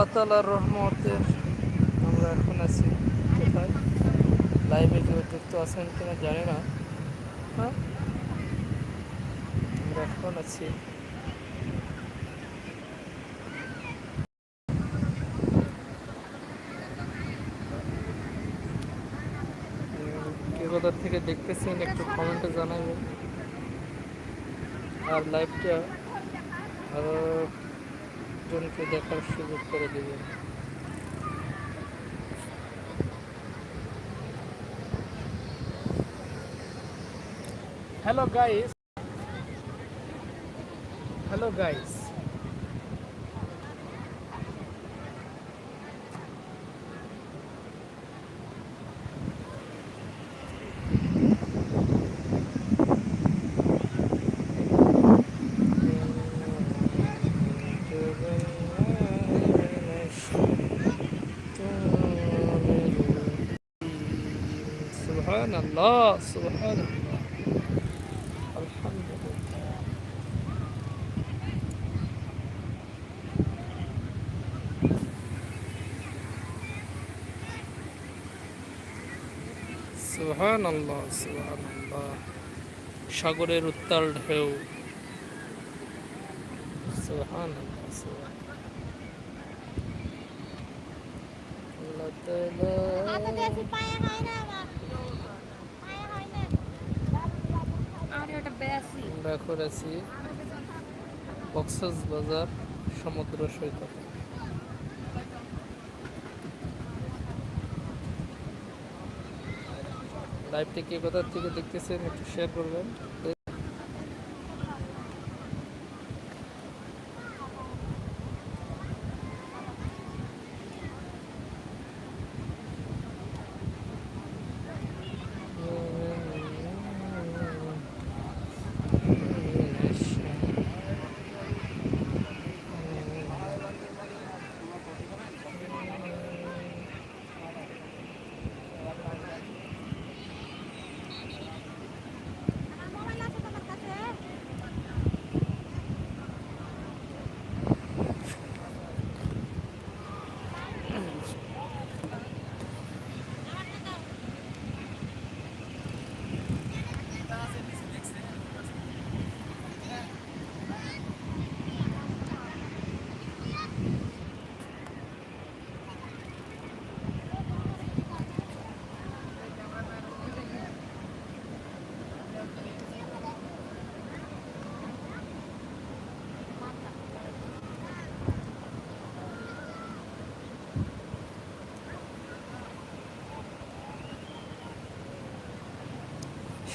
আল্লাহ তালার রহমতে আমরা এখন আছি। কোথায়? লাইভে কেউ যুক্ত আছেন কিনা জানি না। হ্যাঁ? আমরা এখন আছি। উম, কে কোথা থেকে দেখতেছেন একটু কমেন্টে জানাবেন। আর লাইভটা আরও জনকে দেখার সুযোগ করে দেবেন। হ্যালো গাইস হ্যালো গাইস আল্লাহ সুবহানাল্লাহ সুবহানাল্লাহ সুবহানাল্লাহ সাগরের উত্তাল ঢেউ। সুহান সুবহানাল্লাহ আমরা এখন আছি বাজার সমুদ্র সৈকত। লাইভটি কি কোথার থেকে দেখতেছেন একটু শেয়ার করবেন আমার মোবাইল আছে তোমার কাছে সমুদ্র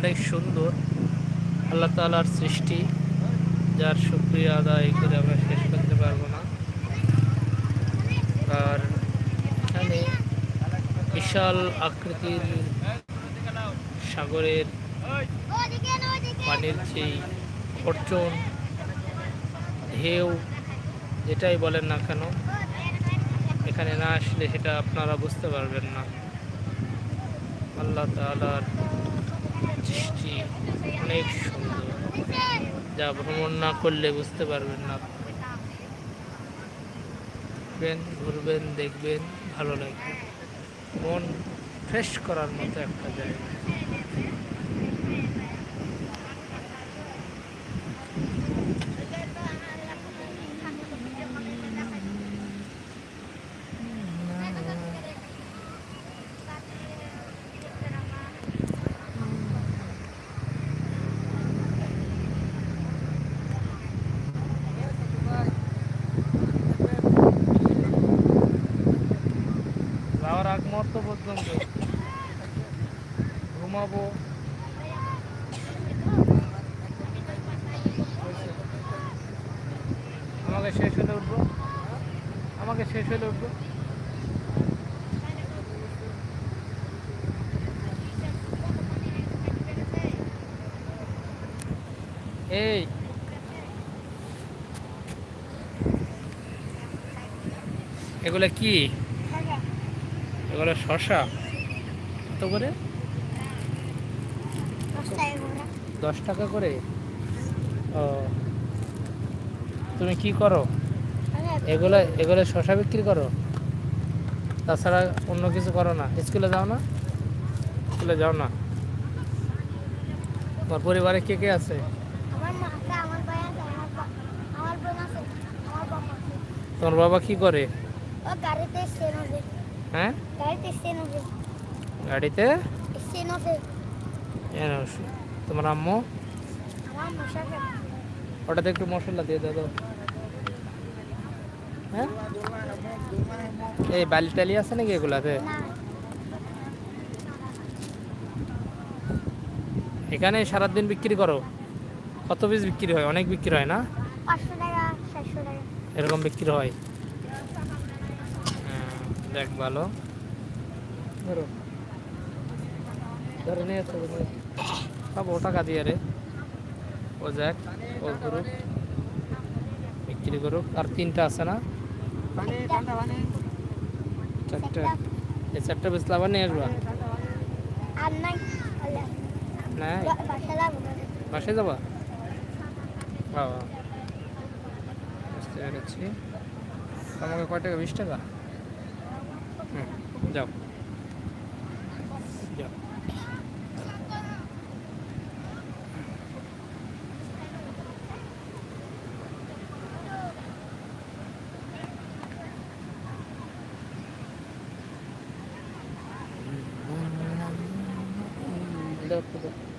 অনেক সুন্দর। আল্লাহ তালার সৃষ্টি, যার শুক্রিয়া আদায় করে আমরা শেষ করতে পারব না। আর এখানে বিশাল আকৃতির সাগরের পানির যেই অর্জন, ঢেউ, যেটাই বলেন না কেন, এখানে না আসলে সেটা আপনারা বুঝতে পারবেন না। আল্লাহ তালার সৃষ্টি অনেক সুন্দর। যা ভ্রমণ না করলে বুঝতে পারবেন না। ঘুরবেন দেখবেন, ভালো লাগবে। মন ফ্রেশ করার মতো একটা জায়গা। মুহূর্ত ঘুমাবো। আমাকে শেষ হলে উঠবো। আমাকে শেষ হলে উঠবো। এই। এগুলো কি? এগুলো শশা কত করে? দশ টাকা করে? ও। তুমি কি করো? এগুলো এগুলো শশা বিক্রি করো? তাছাড়া অন্য কিছু করো না। স্কুলে যাও না? স্কুলে যাও না? তোমার পরিবারে কে কে আছে? তোমার বাবা কি করে? ও গাড়িতে হ্যাঁ? গাড়িতে তোমার আম্মু? ওটাতে একটু মশলা দিয়ে দাও দাও। হ্যাঁ? এই বালি টালি আছে নাকি এগুলাতে? এখানে সারাদিন বিক্রি করো। কত পিস বিক্রি হয়? অনেক বিক্রি হয় না? এরকম বিক্রি হ্যাঁ, দেখ ভালো। ধরো। ধরে নিয়ে এসো, ধরে নিয়ে টাকা দিয়ে রে। ও যাক ও করুক বিক্রি করুক। আর তিনটা আছে না? চারটা। এই চারটা বেচলে আবার নিয়ে আসবা না। বাসায় যাবা? বাবা। বুঝতে পেরেছি। আমাকে কয় টাকা? বিশ টাকা? হুম যাও যাও দাও তো দাও।